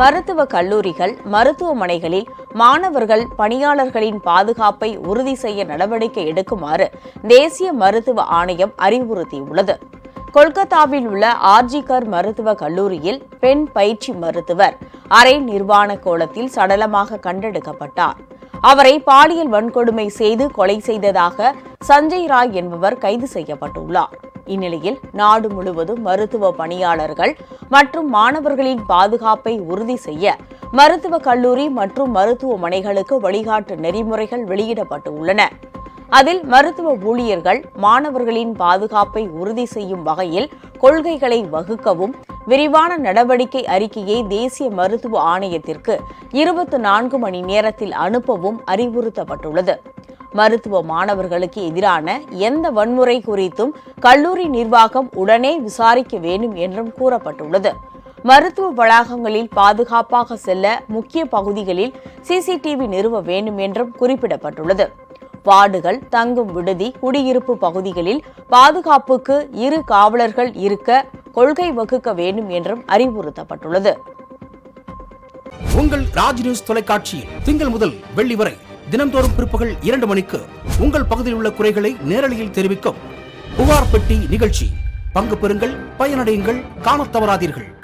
மருத்துவ கல்லூரிகள் மருத்துவமனைகளில் மாணவர்கள் பணியாளர்களின் பாதுகாப்பை உறுதி செய்ய நடவடிக்கை எடுக்குமாறு தேசிய மருத்துவ ஆணையம் அறிவுறுத்தியுள்ளது. கொல்கத்தாவில் உள்ள ஆர்ஜிகர் மருத்துவ கல்லூரியில் பெண் பயிற்சி மருத்துவர் அரை நிர்வாண கோலத்தில் சடலமாக கண்டெடுக்கப்பட்டார். அவரை பாலியல் வன்கொடுமை செய்து கொலை செய்ததாக சஞ்சய் ராய் என்பவர் கைது செய்யப்பட்டுள்ளார். இந்நிலையில் நாடு முழுவதும் மருத்துவ பணியாளர்கள் மற்றும் மாணவர்களின் பாதுகாப்பை உறுதி செய்ய மருத்துவக் கல்லூரி மற்றும் மருத்துவமனைகளுக்கு வழிகாட்டு நெறிமுறைகள் வெளியிடப்பட்டுள்ளன. அதில் மருத்துவ ஊழியர்கள் மாணவர்களின் பாதுகாப்பை உறுதி செய்யும் வகையில் கொள்கைகளை வகுக்கவும் விரிவான நடவடிக்கை அறிக்கையை தேசிய மருத்துவ ஆணையத்திற்கு இருபத்தி நான்கு மணி நேரத்தில் அனுப்பவும் அறிவுறுத்தப்பட்டுள்ளது. மருத்துவ மாணவர்களுக்கு எதிரான எந்த வன்முறை குறித்தும் கல்லூரி நிர்வாகம் உடனே விசாரிக்க வேண்டும் என்றும் கூறப்பட்டுள்ளது. மருத்துவ வளாகங்களில் பாதுகாப்பாக செல்ல முக்கிய பகுதிகளில் சிசிடிவி நிறுவ வேண்டும் என்றும் குறிப்பிடப்பட்டுள்ளது. வார்டுகள் தங்கும் விடுதி குடியிருப்பு பகுதிகளில் பாதுகாப்புக்கு இரு காவலர்கள் இருக்க கொள்கை வகுக்க வேண்டும் என்றும் அறிவுறுத்தப்பட்டுள்ளது. உங்கள் ராஜ் நியூஸ் தொலைக்காட்சியில் திங்கள் முதல் வெள்ளி வரை தினம்தோறும் பிற்பகல் இரண்டு மணிக்கு உங்கள் பகுதியில் உள்ள குறைகளை நேரலையில் தெரிவிக்கும் புகார் பெட்டி நிகழ்ச்சி. பங்கு பெறுங்கள் பயனடையுங்கள் காணத் தவறாதீர்கள்.